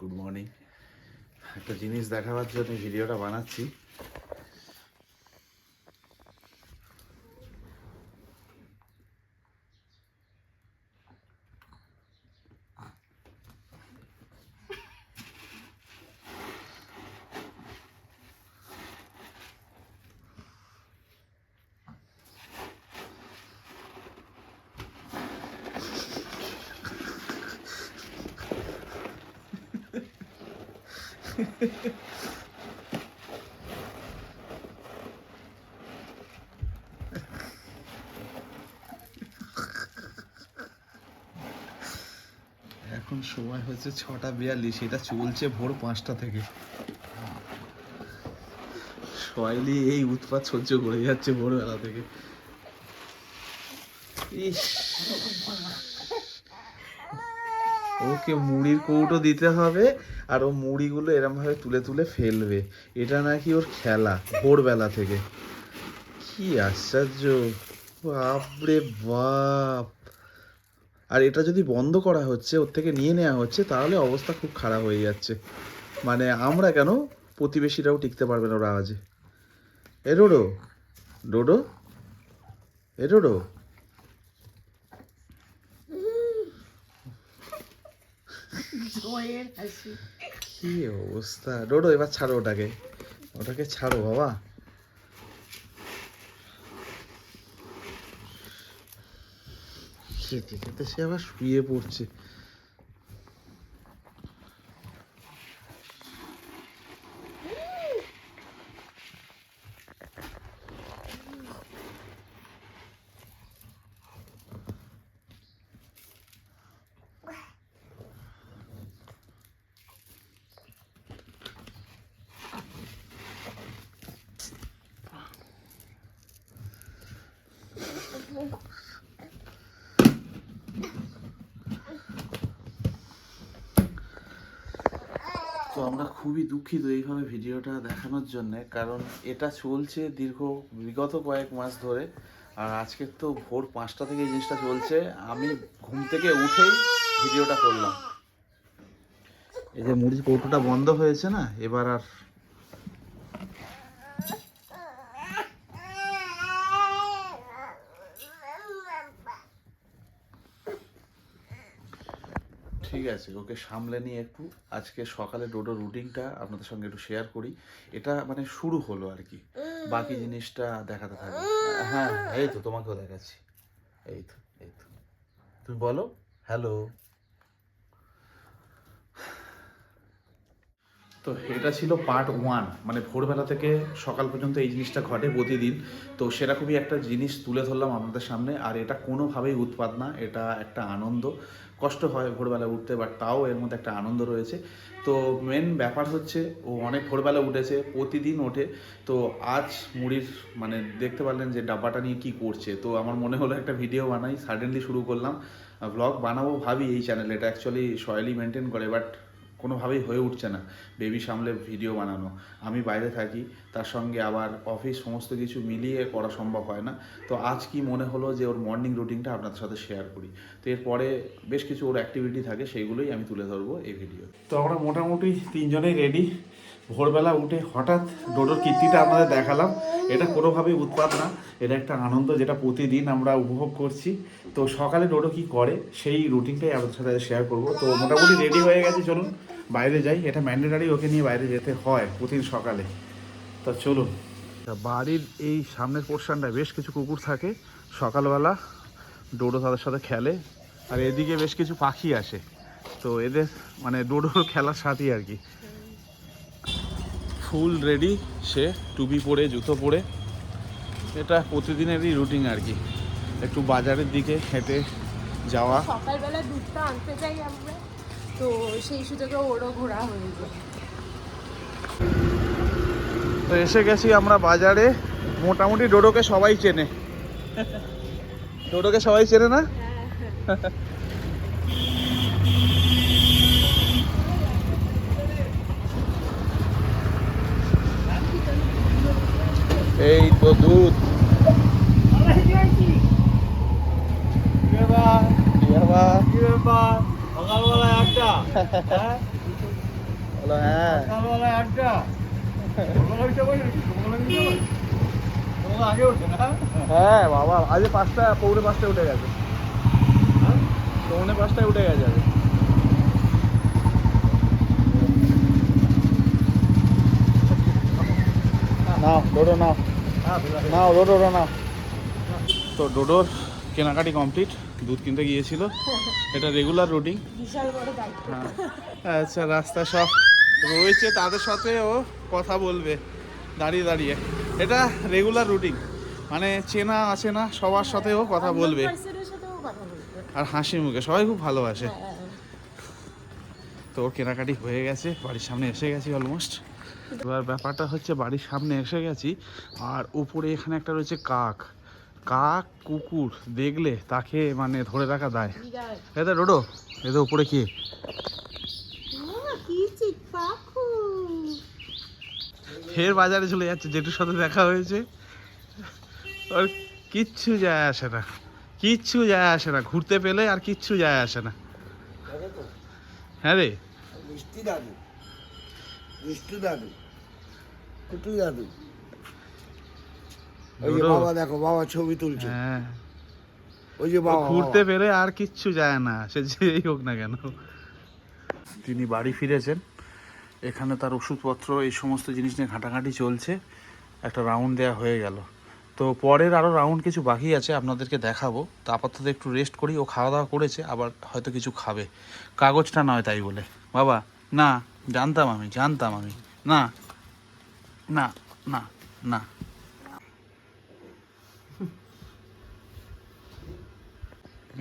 Good morning একটা জিনিস দেখাবার জন্য ভিডিওটা বানাচ্ছি। এখন সময় হচ্ছে ছটা বিয়াল্লিশ, এটা চলছে ভোর পাঁচটা থেকে। সয়লি এই উৎপাত সহ্য করে যাচ্ছে ভোরবেলা থেকে। ওকে মুড়ির কৌটো দিতে হবে। আর ও মুড়িগুলো এরম ভাবে তুলে তুলে ফেলবে। এটা নাকি ওর খেলা, ভোরবেলা থেকে। কি আশ্চর্য। বাপরে বাপ। আর এটা যদি বন্ধ করা হচ্ছে, ওর থেকে নিয়ে নেওয়া হচ্ছে, তাহলে অবস্থা খুব খারাপ হয়ে যাচ্ছে। মানে আমরা কেন প্রতিবেশীরাও টিকতে পারবে না ওর আওয়াজে এ ডোডো ডোডো, এ ডোডো। কি অবস্থা? ডোডো এবার ছাড়ো ওটাকে। ওটাকে ছাড়ো, বাবা। খেতে খেতে সে আবার শুয়ে পড়ছে। তো আমরা খুবই দুঃখিত এইভাবে ভিডিওটা দেখানোর জন্য, কারণ এটা চলছে দীর্ঘ বিগত কয়েক মাস ধরে, আর আজকে তো ভোর পাঁচটা থেকে এই জিনিসটা চলছে। আমি ঘুম থেকে উঠেই ভিডিওটা করলাম। এই যে মুড়ির কৌটোটা বন্ধ হয়েছে না, এবার আর ঠিক আছে ওকে সামলে নিয়ে একটু আজকে সকালে ডোডো রুটিনটা আপনাদের সঙ্গে একটু শেয়ার করি। এটা মানে শুরু হলো আর কি। বাকি জিনিসটা দেখাতে থাকবে। হ্যাঁ এই তো তোমাকেও দেখাচ্ছি। এই তো এই তো। তুমি বলো হ্যালো। তো এটা ছিল পার্ট ওয়ান মানে ভোরবেলা থেকে সকাল পর্যন্ত এই জিনিসটা ঘটে প্রতিদিন। তো সেরকমই একটা জিনিস তুলে ধরলাম আপনাদের সামনে আর এটা কোনোভাবেই উৎপাদ না এটা একটা আনন্দ। কষ্ট হয় ভোরবেলা উঠতে বাট তাও এর মধ্যে একটা আনন্দ রয়েছে। তো মেন ব্যাপার হচ্ছে, ও অনেক ভোরবেলা উঠেছে, প্রতিদিন ওঠে। তো আজ মুড়ির মানে দেখতে পারলেন যে ডাব্বাটা নিয়ে কি করছে। তো আমার মনে হলো একটা ভিডিও বানাই সাডেনলি শুরু করলাম। ব্লগ বানাবো ভাবি এই চ্যানেলে এটা অ্যাকচুয়ালি সয়েলি মেনটেন করে বাট কোনোভাবেই হয়ে উঠছে না বেবি সামলে ভিডিও বানানো। আমি বাইরে থাকি, তার সঙ্গে আবার অফিস সমস্ত কিছু মিলিয়ে করা সম্ভব হয় না। তো আজ কি মনে হলো যে ওর মর্নিং রুটিনটা আপনাদের সাথে শেয়ার করি? তো এরপরে বেশ কিছু ওর অ্যাক্টিভিটি থাকে, সেইগুলোই আমি তুলে ধরবো এই ভিডিও তো। আমরা মোটামুটি তিনজনেই রেডি ভোরবেলা উঠে হঠাৎ ডোডোর কীর্তিটা আপনাদের দেখালাম। এটা কোনোভাবেই উৎপাদ না, এটা একটা আনন্দ যেটা প্রতিদিন আমরা উপভোগ করছি। তো সকালে ডোডো কি করে, সেই রুটিনটাই আপনাদের সাথে শেয়ার করব। তো মোটামুটি রেডি হয়ে গেছে, চলুন। বাইরে যাই, এটা ম্যান্ডেটারি ওকে নিয়ে বাইরে যেতে হয় প্রতিদিন সকালে। তো চলুন। বাড়ির এই সামনের পোর্শনটা বেশ কিছু কুকুর থাকে, সকালবেলা ডোডো তাদের সাথে খেলে, আর এদিকে বেশ কিছু পাখি আসে। তো এদের মানে ডোডোর খেলার সাথী আর কি। ফুল রেডি সে টুপি পরে, জুতো পরে। এটা প্রতিদিনেরই রুটিন আর কি। একটু বাজারের দিকে হেঁটে যাওয়া। সকালবেলা দুধটা আনতে আমরা। তো সেই সুযোগে ওরও ঘোরা হয়ে যায় তো এসে গেছি আমরা বাজারে। মোটামুটি ডোডোকে সবাই চেনে। ডোডোকে সবাই চেনে না? এই তো দুধ। একটা হ্যাঁ বলো সকালবেলা না হ্যাঁ বাবা আজ পাঁচটা, পৌনে পাঁচটায় উঠে গেছে। পৌনে পাঁচটায় উঠে গেছে আজ নাও, ডোডো নাও। নাও ডোডো নাও। তো ডোডোর কেনাকাটি কমপ্লিট দুধ কিনতে গিয়েছিল। এটা রেগুলার রুটিন দায়িত্ব। আচ্ছা রাস্তা সব রয়েছে তাদের সাথে ও কথা বলবে দাঁড়িয়ে দাঁড়িয়ে। এটা রেগুলার রুটিন মানে চেনা আছে না সবার সাথে ও কথা বলবে। সাথেও কথা বলবে। আর হাসি মুখে সবাই খুব ভালোবাসে। হ্যাঁ, তো ওর কেনাকাটি হয়ে গেছে বাড়ির সামনে এসে গেছি অলমোস্ট এবার ব্যাপারটা হচ্ছে বাড়ির সামনে এসে গেছি আর উপরে এখানে একটা রয়েছে কাক। কাক কুকুর দেখলে তাকে মানে ধরে রাখা দায়। এটা রোডো এটা উপরে কি ফের বাজারে চলে যাচ্ছে জেঠুর সাথে দেখা হয়েছে। ওর কিচ্ছু যায় আসে না কিচ্ছু যায় আসে না। ঘুরতে পেলে আর কিচ্ছু যায় আসে না। হ্যাঁ রে। মিষ্টি দাদু মিষ্টি দাদু কুটু দাদু। ওই যে বাবা দেখো বাবা ছবি তুলছে। হ্যাঁ। ওই যে বাবা ঘুরতে পেরে আর কিচ্ছু যায় না সে যেই হোক না কেন। তিনি বাড়ি ফিরেছেন। এখানে তার ওষুধপত্র এই সমস্ত জিনিস নিয়ে ঘাঁটাঘাঁটি চলছে। একটা রাউন্ড দেওয়া হয়ে গেল। তো পরের আরও রাউন্ড কিছু বাকি আছে আপনাদেরকে দেখাবো। তো আপাতত একটু রেস্ট করি ও খাওয়া দাওয়া করেছে আবার হয়তো কিছু খাবে। কাগজটা নয় তাই বলে। বাবা না জানতাম আমি জানতাম আমি। না না না না।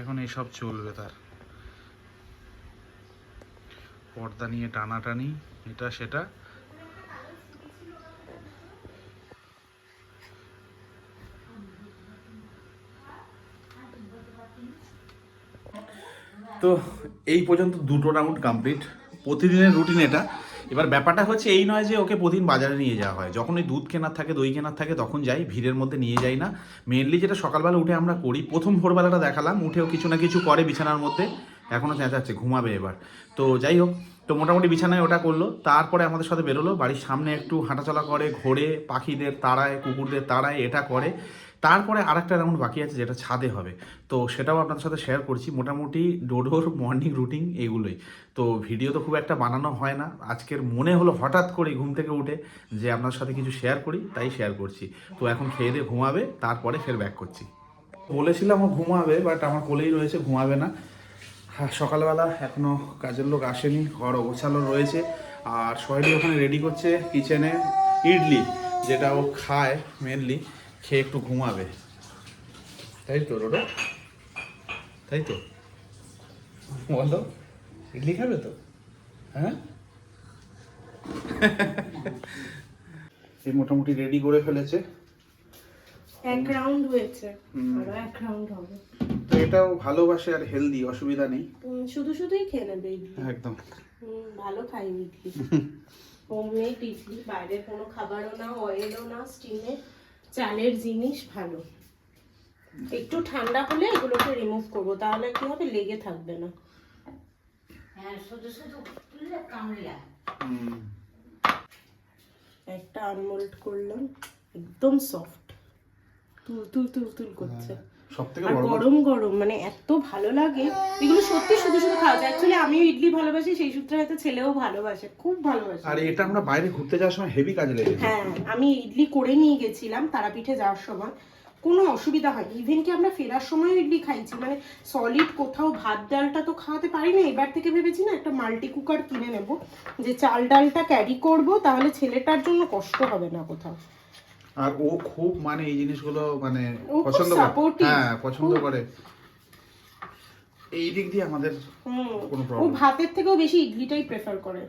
এখন এইসব চলবে তার। পর্দা নিয়ে টানাটানি, এটা সেটা। তো এই পর্যন্ত দুটো রাউন্ড কমপ্লিট প্রতিদিনের রুটিন এটা। এবার ব্যাপারটা হচ্ছে এই নয় যে ওকে প্রতিদিন বাজারে নিয়ে যাওয়া হয়। যখন ওই দুধ কেনার থাকে, দই কেনার থাকে, তখন যাই, ভিড়ের মধ্যে নিয়ে যাই না। মেনলি যেটা সকালবেলা উঠে আমরা করি, প্রথম ভোরবেলাটা দেখালাম, উঠেও কিছু না কিছু করে বিছানার মধ্যে। এখনও চেঁচাচ্ছে, ঘুমাবে এবার। তো যাই হোক, তো মোটামুটি বিছানায় ওটা করল। তারপরে আমাদের সাথে বেরোলো, বাড়ির সামনে একটু হাঁটাচলা করে, ঘোরে, পাখিদের তাড়ায়, কুকুরদের তাড়ায়, এটা করে। তারপরে আরেকটা রাউন্ড বাকি আছে যেটা ছাদে হবে। তো সেটাও আপনাদের সাথে শেয়ার করছি। মোটামুটি ডোডোর মর্নিং রুটিন এগুলোই। তো ভিডিও তো খুব একটা বানানো হয় না। আজকের মনে হলো হঠাৎ করে ঘুম থেকে উঠে যে আপনার সাথে কিছু শেয়ার করি, তাই শেয়ার করছি। তো এখন খেয়ে দিয়ে ঘুমাবে, তারপরে ফের ব্যাক করছি। বলেছিলাম ও ঘুমাবে বাট আমার কোলেই রয়েছে, ঘুমাবে না। হ্যাঁ সকালবেলা এখনও কাজের লোক আসেনি, ঘর অগোছালো রয়েছে। আর সহেলি ওখানে রেডি করছে কিচেনে ইডলি, যেটা ও খায় মেনলি খেয়ে একটু ঘুমাবে। তাই তো রোডো? তাই তো? বলো ইডলি খাবে তো? হ্যাঁ? এই মোটামুটি রেডি করে ফেলেছে। এক রাউন্ড হয়েছে। হুম। আরও এক রাউন্ড হবে। তো এটাও ভালোবাসে আর হেলদি অসুবিধা নেই। শুধু শুধুই খেয়ে নেবে ইডলি। একদম। হুম, ভালো খাই ইডলি। হোমমেড ইডলি বাইরের কোনো খাবারও না অয়েলও না স্টিমে চালের জিনিস ভালো। একটু ঠান্ডা হলে এগুলোকে রিমুভ করব তাহলে কি হবে? লেগে থাকবে না। হুম। একটা আনমোল্ড করলাম একদম সফট তুল তুল তুল তুল করছে। সব থেকে আর বড় গরম গরম মানে এত ভালো লাগে। এগুলো সত্যি শুধু শুধু খাওয়া যায়। অ্যাকচুয়ালি আমিও ইডলি ভালোবাসি সেই সূত্রে হয়তো ছেলেও ভালোবাসে খুব ভালোবাসে। আর এটা আমরা বাইরে ঘুরতে যাওয়ার সময় হেভি কাজে লেগেছে হ্যাঁ আমি ইডলি করে নিয়ে গেছিলাম তারাপীঠে যাওয়ার সময়। কোনো অসুবিধা হয়নি ইভেন কি আমরা ফেরার সময় ইডলি খাইছি। মানে সলিড কোথাও ভাত ডালটা তো খাওয়াতে পারি না এবার থেকে ভেবেছি না একটা মাল্টি কুকার কিনে নেব। যে চাল ডালটা ক্যারি করব তাহলে ছেলেটার জন্য কষ্ট হবে না কোথাও। আর ও খুব মানে এই জিনিসগুলো মানে পছন্দ করে। হ্যাঁ পছন্দ করে। এই দিক দিয়ে আমাদের কোনো ও ভাতের থেকেও বেশি ইডলিটাই প্রেফার করে।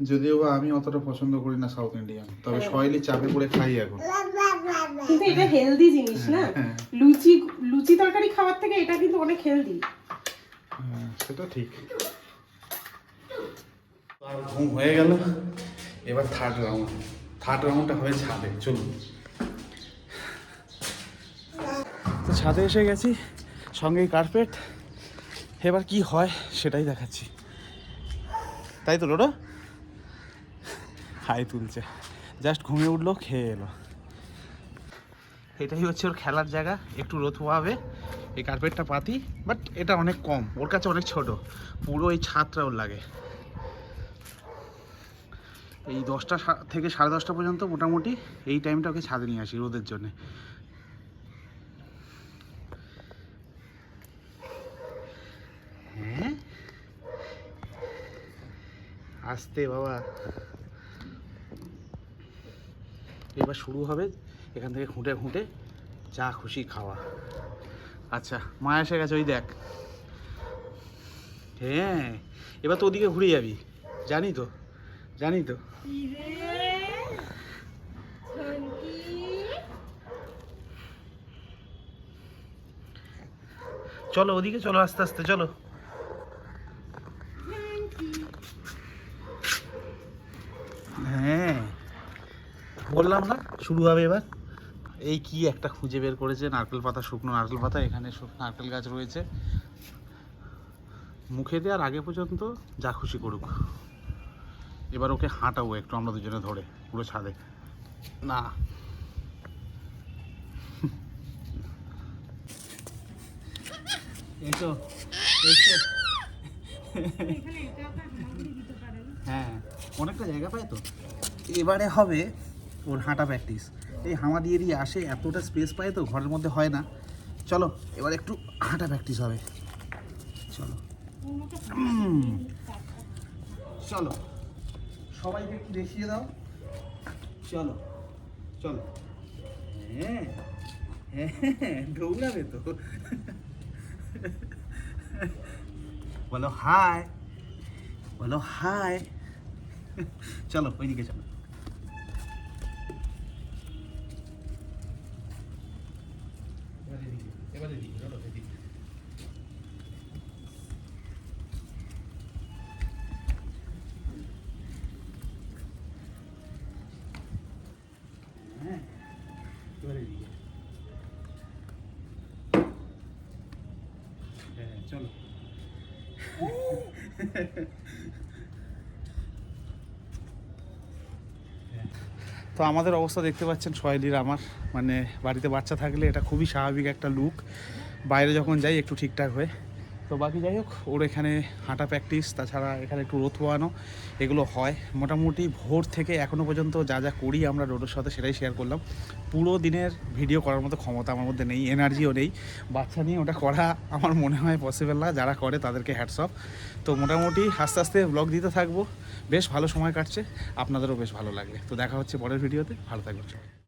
যদিও বা আমি অতটা পছন্দ করি না সাউথ ইন্ডিয়ান তবে সয়েলি চাপে পড়ে খাই এখন। কিন্তু এটা হেলদি জিনিস না? হ্যাঁ। লুচি লুচি তরকারি খাওয়ার থেকে এটা কিন্তু অনেক হেলদি হ্যাঁ, সেটা ঠিক। আর ঘুম হয়ে গেল এবার থার্ড রাউন্ড থার্ড রাউন্ডটা হবে ছাদে, চলুন। তো ছাদে এসে গেছি সঙ্গেই কার্পেট এবার কি হয় সেটাই দেখাচ্ছি। তাই তো রোডো হাই তুলছে। জাস্ট ঘুমিয়ে উঠল, খেয়ে এলো। এটাই হচ্ছে ওর খেলার জায়গা, একটু রোদ পোয়াবে এই কার্পেটটা পাতি বাট এটা অনেক কম, ওর কাছে অনেক ছোট। পুরো এই ছাদটা ওর লাগে। এই দশটা থেকে সাড়ে দশটা পর্যন্ত মোটামুটি এই টাইমটা ওকে ছাদে নিয়ে আসি রোদের জন্যে। হ্যাঁ? আসতে বাবা। এবার শুরু হবে এখান থেকে খুঁটে খুঁটে যা খুশি খাওয়া। আচ্ছা মা এসে গেছে, ওই দেখ। হ্যাঁ এবার তো ওদিকে ঘুরে যাবি। জানি তো জানি তো। চলো ওদিকে চলো আস্তে আস্তে চলো। হ্যাঁ। বললাম না শুরু হবে এবার। এই কি একটা খুঁজে বের করেছে নারকেল পাতা শুকনো নারকেল পাতা এখানে শুকনো নারকেল গাছ রয়েছে। মুখে দেওয়ার আগে পর্যন্ত যা খুশি করুক। এবার ওকে হাঁটাবো একটু, আমরা দুজনে ধরে, পুরো ছাদে। না। এসো এসো। হ্যাঁ অনেকটা জায়গা পায় তো? এবারে হবে ওর হাঁটা প্র্যাকটিস এই হামা দিয়ে দিয়ে আসে, এতটা স্পেস পায় তো, ঘরের মধ্যে হয় না। চলো, এবার একটু হাঁটা প্র্যাকটিস হবে। চলো। চলো। সবাইকে একটু দেখিয়ে দাও। চলো চলো। হ্যাঁ হ্যাঁ দৌড়াবে তো। বলো হাই বলো হাই চলো, ওইদিকে চলো। হ্যাঁ, তো আমাদের অবস্থা দেখতে পাচ্ছেন সয়েলির আমার। মানে বাড়িতে বাচ্চা থাকলে এটা খুবই স্বাভাবিক একটা লুক বাইরে যখন যাই একটু ঠিকঠাক হয়ে। তো বাকি যাই হোক, ওর এখানে হাঁটা প্র্যাকটিস তাছাড়া এখানে একটু রোদ পোয়ানো এগুলো হয়। মোটামুটি ভোর থেকে এখনও পর্যন্ত যা যা করি আমরা রোডের সাথে সেটাই শেয়ার করলাম। পুরো দিনের ভিডিও করার মতো ক্ষমতা আমার মধ্যে নেই এনার্জিও নেই। বাচ্চা নিয়ে ওটা করা আমার মনে হয় পসিবল না, যারা করে তাদেরকে হ্যাটসঅপ তো মোটামুটি আস্তে আস্তে ব্লগ দিতে থাকব। বেশ ভালো সময় কাটছে, আপনাদেরও বেশ ভালো লাগবে। তো দেখা হচ্ছে পরের ভিডিওতে ভালো থাকবেন সবাই।